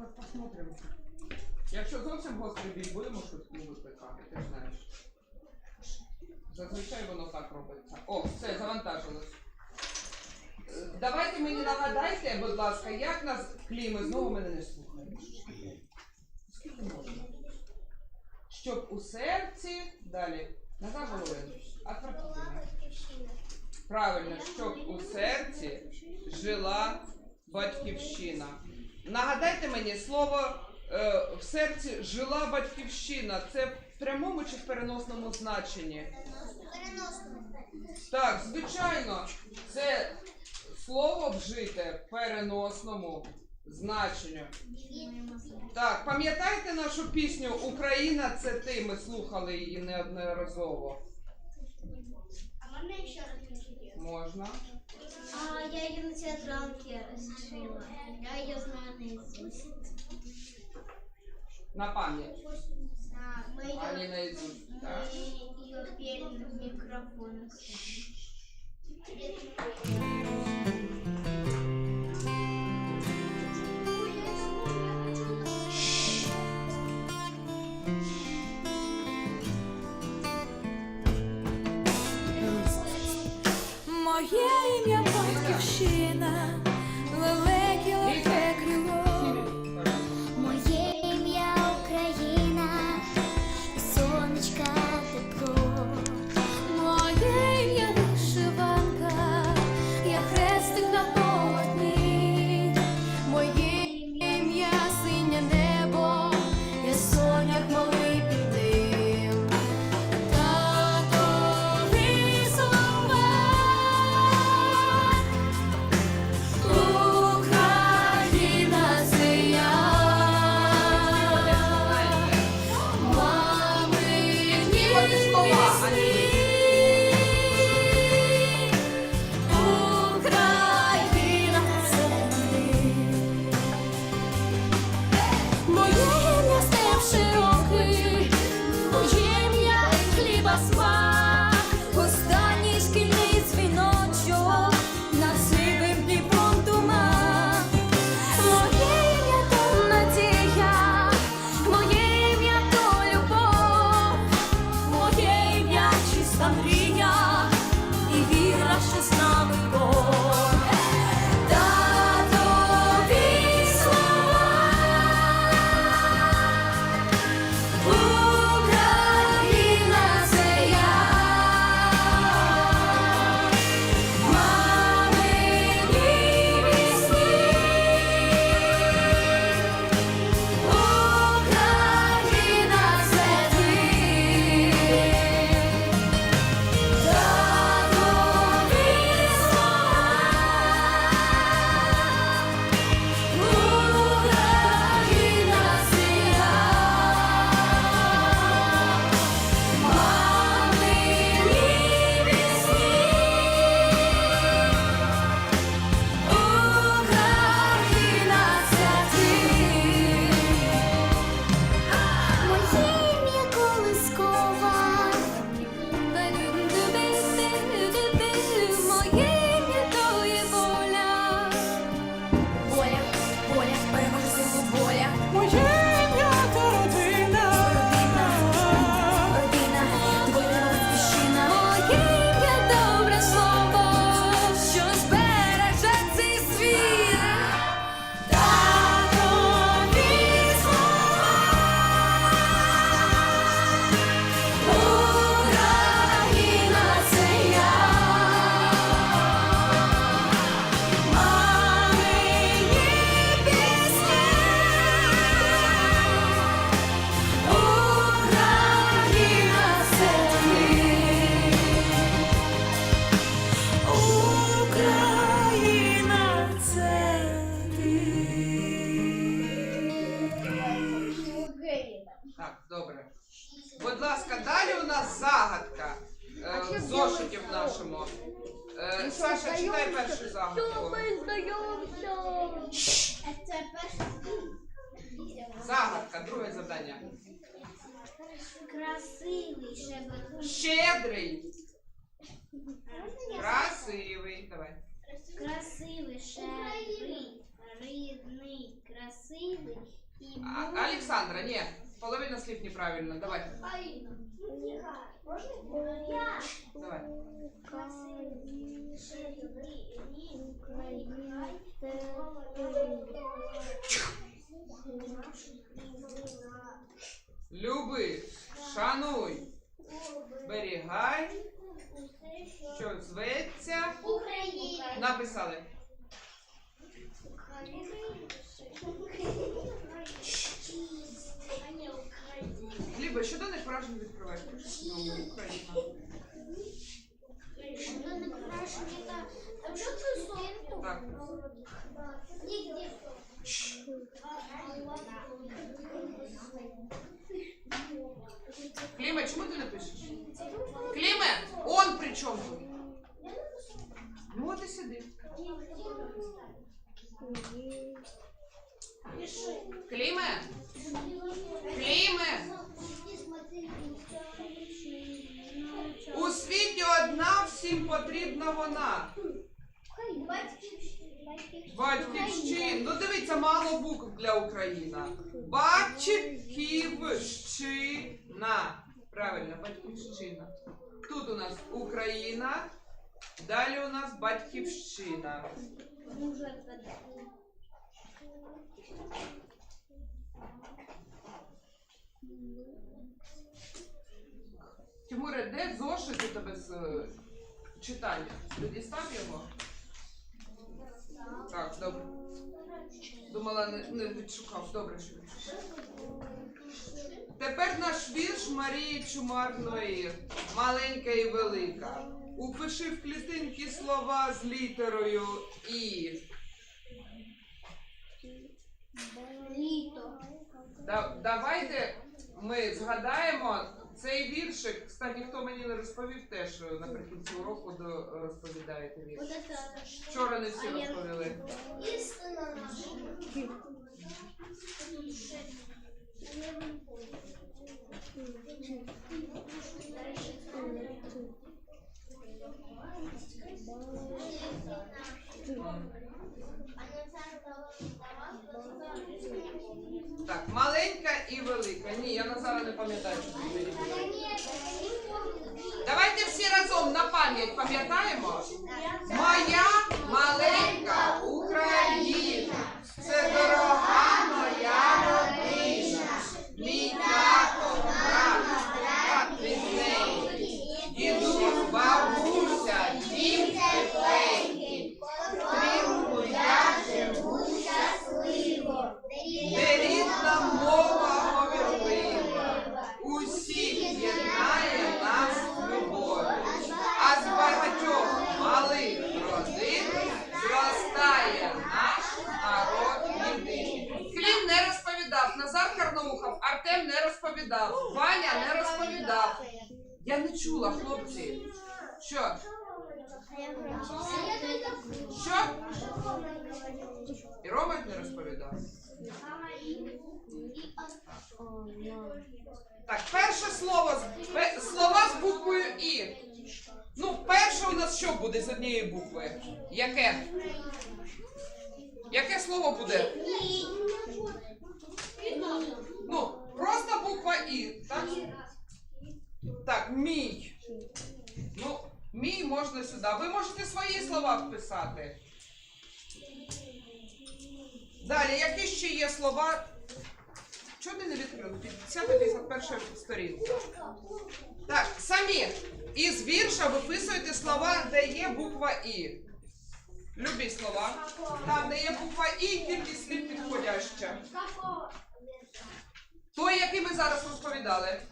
по- посмотримо. Якщо зовсім гострий біль, будемо швидку викликати, ти ж знаєш. Зазвичай воно так робиться. О, все, завантажилось. Давайте мені нагадайте, будь ласка, як нас кліми знову мене не слухають. Скільки можна? Щоб у серці далі. Назад. Отвратительно. Правильно, щоб у серці жила батьківщина. Нагадайте мені слово е, в серці жила батьківщина. Це в прямому чи в переносному значенні? Так, звичайно, це слово вжите в переносному значенню. Так, пам'ятаєте нашу пісню Україна це ти? Ми слухали її неодноразово. А можно еще раз? Можна. А, я ее на театралке сшила. Я ее знаю наизусть. На пам'ять. А, мы А не ее, наизусть. да? мы ее пели в микрофон. Моє ім'я батьківщина, велике легке Так, добре. Будь ласка, далі у нас загадка е, в зошиті в нашому. Е, Саша, читай першу загадку. Це перше. Загадка, друге завдання. Красивий шебетун. Щедрий. Красивий. Давай. Красивий, шебрий, рідний, красивий, А, Олександра, ні, половина слів неправильно. Давай, Алина. Можно? Я. давай. Люби, шануй, зберігай, що зветься. Украина. Написали. Ліба, що до них враження відкриваєш? Ну, Україна. Там что ты сон? Так. Нигде. Кліме, чому ти не пишеш? Кліме, он при чому тут? Ну от і сиди. Кліме, вона. Батьківщина. Ну дивіться, мало букв для України. Батьківщина. Правильно, батьківщина. Тут у нас Україна. Далі у нас батьківщина. Тимуре, де зошит у тебе з читання? Ти дістав його? Так, добре. Думала, не, не відшукав. Добре, що відшукав. Тепер наш вірш Марії Чумарної, маленька і велика. Упиши в клітинки слова з літерою І. Літо. Да, давайте ми згадаємо цей віршик. Кстати, хто мені не розповів, теж е, наприкінці уроку до, розповідаєте вірш. Вчора не всі розповіли. Істина наша. Так, маленька і велика. Ні, я назад не пам'ятаю, що мені. Давайте всі разом на пам'ять пам'ятаємо. Моя маленька не розповідав, Ваня не розповідав. Я не чула, хлопці. Що? Що? І Рома не розповідав. Так, перше слово слова з буквою І. Ну, перше у нас що буде з однієї букви? Яке? Яке слово буде? Ну, просто буква І, так? Так, мій. Ну, мій можна сюди. Ви можете свої слова вписати. Далі, які ще є слова? Чого ти не відкрив? 50-51 сторінка. Так, самі із вірша виписуєте слова, де є буква І. Любі слова. Там, де є буква І, кількість слів підходяща. Той, який ми зараз розповідали.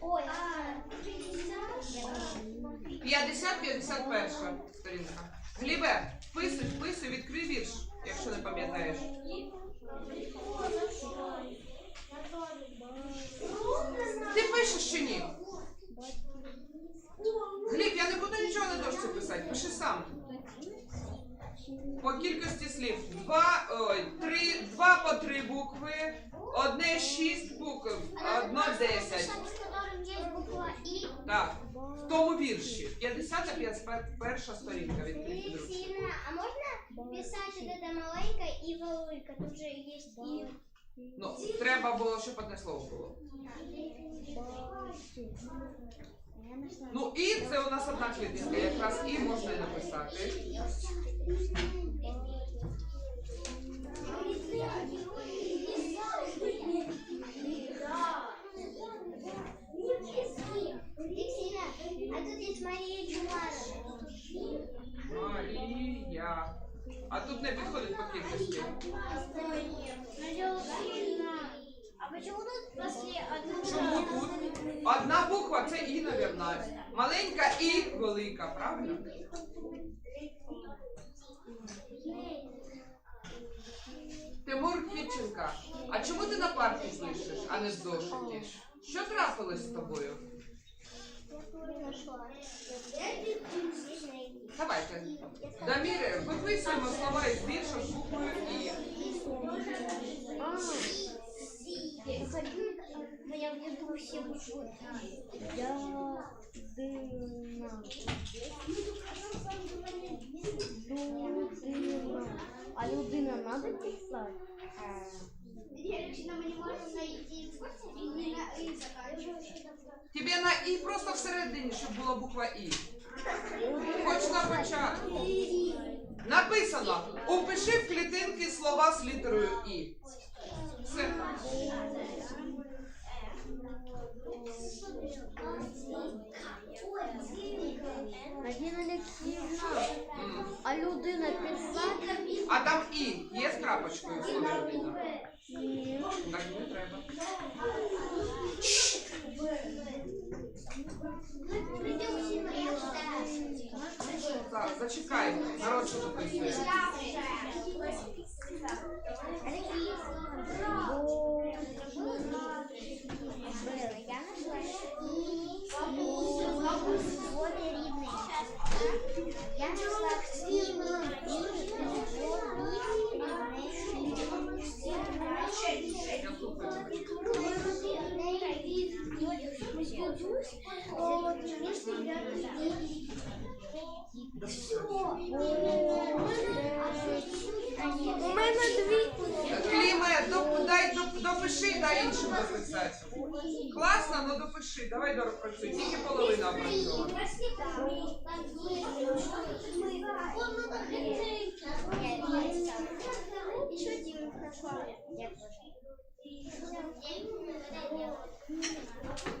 Ой, 50-51 сторінка. Глібе, вписуй, вписуй, відкрий вірш, якщо не пам'ятаєш. Ти пишеш чи ні? Гліб, я не буду нічого на дошці писати, пиши сам. По кількості слів. Два, ой, три, два по три букви Одне 6 букв, одно 10. В котором есть буква И. Так, в тому вірші. 51 сторінка відкрити підручник. А можно писать вот это маленькое и велика? Тут же есть И. Ну, треба було, щоб одне слово було. Ну і це у нас одна клітинка, якраз і можна і написати. А тут есть Мария Чумарова. Марія. А тут не підходить по кількості. А почему тут после Чому тут? Одна буква це і, навірно. Маленька і велика, правильно? Тимур Кіченка, а чому ти на парті пишеш, а не в зошиті? Що трапилось з тобою? Давайте. Даміре, виписуємо слова вірша з буквою І. Я введу все буквы. А людина надо писать? И. Тебе на І просто всередині, щоб була буква І. Хоч на початку. Написано, упиши в клітинки слова з літерою І. Все. Надія Олексіївна, М. а людина писати? А там І є з крапочкою в слові людина? Ні. Так не треба. Так, зачекай, народ що дописує. Я У мене дві. Кліме, доп- дай доп- допиши, дай іншим дописати. Класно, ну допиши. Давай допрацюй. Тільки половина опрацьована. Еще Дима нашла. Я Так,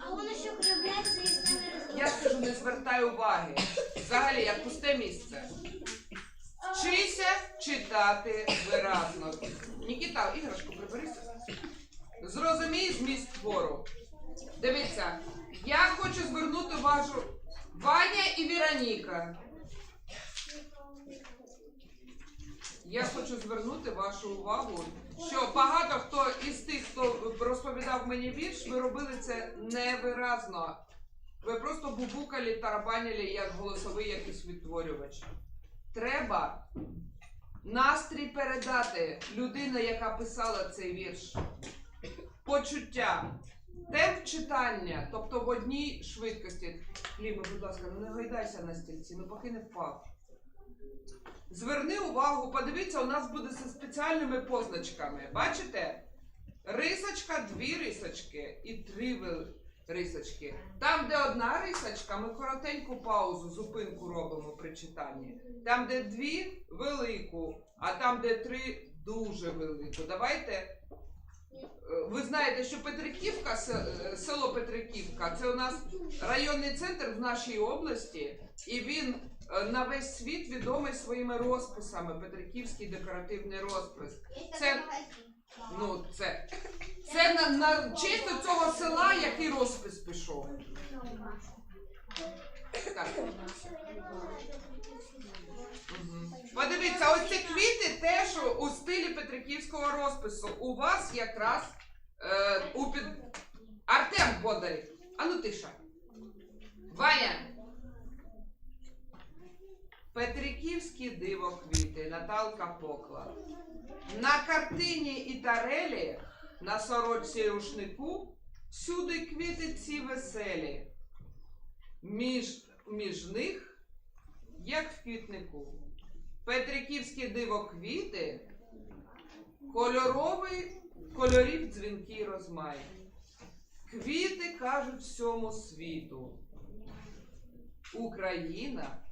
А он еще кривляется и с нами Я скажу, не звертай уваги. Взагалі, як пусте місце. Вчися читати виразно. Нікіта, іграшку приберися. Зрозумій зміст твору. Дивіться, я хочу звернути вашу Ваня і Віроніка. Я хочу звернути вашу увагу, що багато хто із тих, хто розповідав мені вірш, ви робили це невиразно. Ви просто бубукалі тарабаніли як голосовий якийсь відтворювач. Треба настрій передати людина, яка писала цей вірш. Почуття. Темп читання, тобто в одній швидкості. Кліма, будь ласка, ну не гайдайся на стільці, ну поки не впав. Зверни увагу, подивіться, у нас буде зі спеціальними позначками. Бачите? Рисочка, дві рисочки і три рисочки. Там, де одна рисочка, ми коротеньку паузу, зупинку робимо при читанні. Там, де дві велику, а там, де три дуже велику. Давайте. е, Ви знаєте, що Петриківка, е, село Петриківка, це у нас районний центр в нашій області, і він на весь світ відомий своїми розписами. Петриківський декоративний розпис. Це, ну, це, це на, на честь цього села, який розпис пішов. Так. Подивіться, ось ці квіти теж у стилі Петриківського розпису. У вас якраз е, у під... Артем Бондарів. А ну тиша. Ваня. Петриківські дивоквіти, Наталка Поклад. На картині і тарелі, на сорочці і рушнику, всюди квіти ці веселі. Між, між них, як в квітнику. Петриківські дивоквіти, кольоровий, кольорів дзвінкий розмай. Квіти кажуть всьому світу. Україна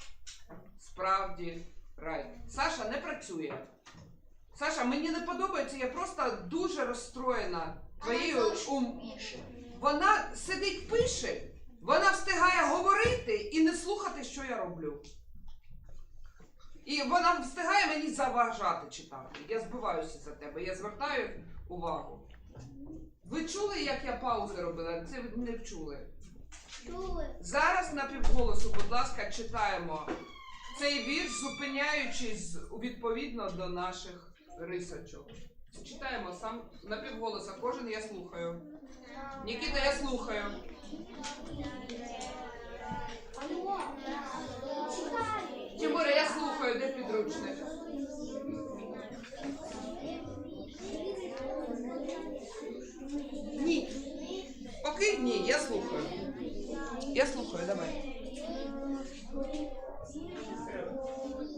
справді рай. Саша не працює. Саша, мені не подобається, я просто дуже розстроєна твоєю ум. Вона сидить, пише, вона встигає говорити і не слухати, що я роблю. І вона встигає мені заважати читати. Я збиваюся за тебе, я звертаю увагу. Ви чули, як я паузи робила? Це ви не чули. Зараз на півголосу, будь ласка, читаємо цей вірш, зупиняючись відповідно до наших рисочок. Читаємо сам на півголоса, кожен я слухаю. Нікіта, я слухаю. Тимура, я слухаю, де підручник. Ні. Поки ні, я слухаю. Я слухаю, давай. Marcelo.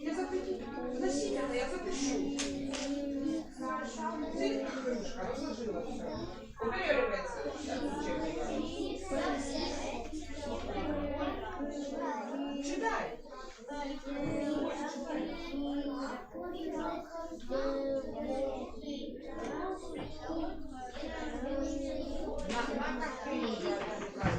Я запишу. Я запишу. Читай. Картині я неправильно прочитала.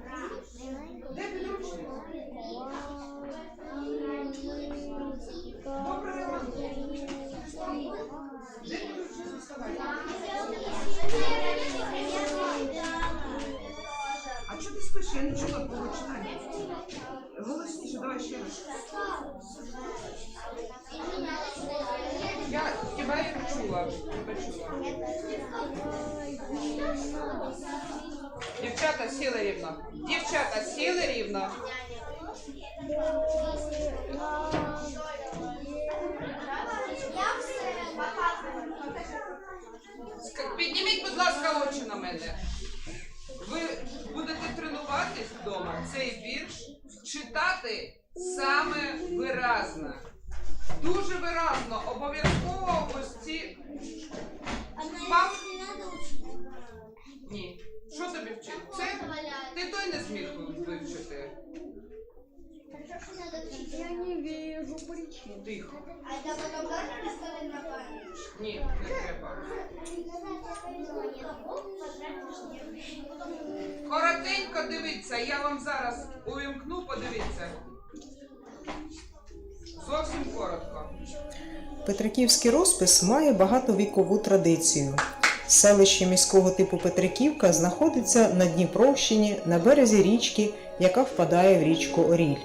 А що ти спиш? Я не чула твого читання. Голосніше, давай ще раз. Я тебе не почула. Не почула. Дівчата, Дівчата сіли рівно. Дівчата сіли рівно. Підніміть, будь ласка, очі на мене. Ви будете тренуватись вдома цей вірш читати саме виразно. Дуже виразно, обов'язково ось ці. Вам? Ні. Що тобі вчити? Це ти той не зміг вивчити. Я не вижу причин. Тихо. А это потом можно рассказать на память? Ні, не треба. Коротенько дивіться, я вам зараз увімкну, подивіться. Зовсім коротко. Петриківський розпис має багатовікову традицію. Селище міського типу Петриківка знаходиться на Дніпровщині на березі річки, яка впадає в річку Оріль.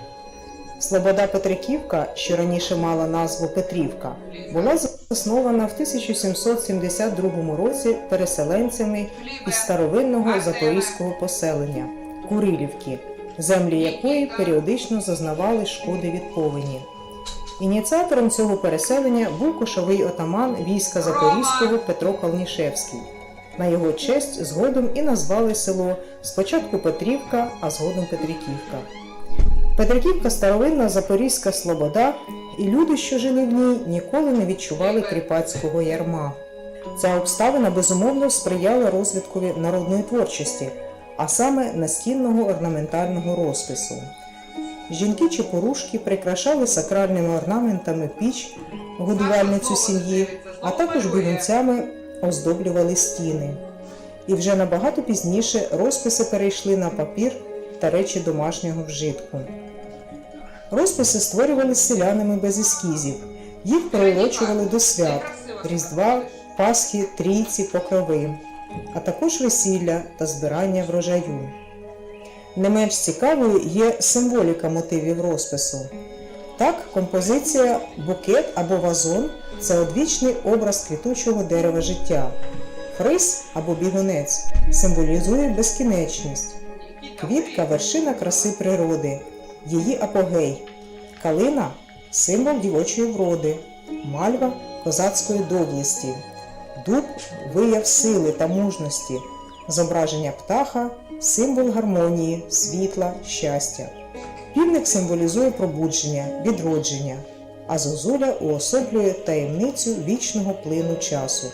Слобода Петриківка, що раніше мала назву Петрівка, була заснована в 1772 році переселенцями із старовинного запорізького поселення Курилівки, землі якої періодично зазнавали шкоди від повені. Ініціатором цього переселення був кошовий отаман війська Запорізького Петро Калнішевський. На його честь згодом і назвали село спочатку Петрівка, а згодом Петриківка. Петриківка старовинна запорізька слобода, і люди, що жили в ній, ніколи не відчували кріпацького ярма. Ця обставина безумовно сприяла розвиткові народної творчості, а саме настінного орнаментального розпису. Жінки чи порушки прикрашали сакральними орнаментами піч, годувальницю сім'ї, а також бігунцями оздоблювали стіни. І вже набагато пізніше розписи перейшли на папір та речі домашнього вжитку. Розписи створювали селянами без ескізів, їх приурочували до свят Різдва, Пасхи, Трійці, Покрови, а також весілля та збирання врожаю. Не менш цікавою є символіка мотивів розпису. Так, композиція букет або вазон це одвічний образ квітучого дерева життя. Фриз або бігунець символізує безкінечність. Квітка вершина краси природи, її апогей. Калина символ дівочої вроди, мальва козацької доблесті, дуб вияв сили та мужності, зображення птаха символ гармонії, світла, щастя. Півник символізує пробудження, відродження, а зозуля уособлює таємницю вічного плину часу.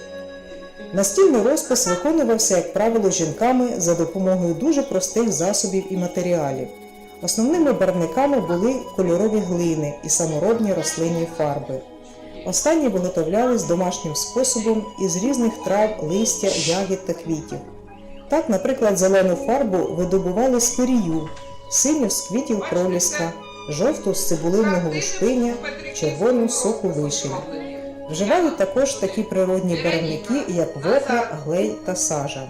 Настільний розпис виконувався, як правило, жінками за допомогою дуже простих засобів і матеріалів. Основними барвниками були кольорові глини і саморобні рослинні фарби. Останні виготовлялись домашнім способом із різних трав, листя, ягід та квітів. Так, наприклад, зелену фарбу видобували з пирію, синю з квітів проліска, жовту з цибулинного лушпиня, червону з соку вишень. Вживали також такі природні барвники, як вохра, глей та сажа.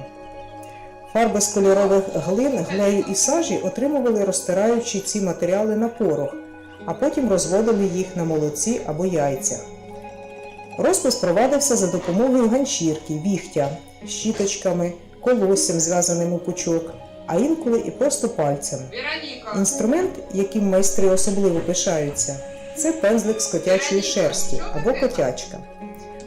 Фарби з кольорових глин, глею і сажі отримували розтираючи ці матеріали на порох, а потім розводили їх на молоці або яйцях. Розпис провадився за допомогою ганчірки, віхтя, щіточками, колоссям, зв'язаним у пучок, а інколи і просто пальцем. Інструмент, яким майстри особливо пишаються, це пензлик з котячої шерсті або котячка.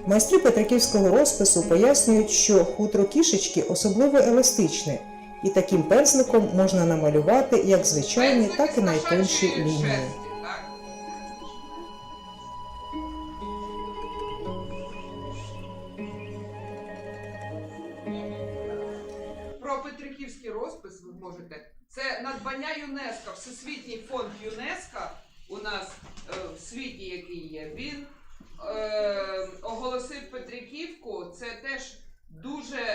Майстри петриківського розпису пояснюють, що хутро кішечки особливо еластичне, і таким пензликом можна намалювати як звичайні, так і найтонші лінії. Це надбання ЮНЕСКО, Всесвітній фонд ЮНЕСКО у нас е, в світі, який є. Він е, оголосив Петриківку. Це теж дуже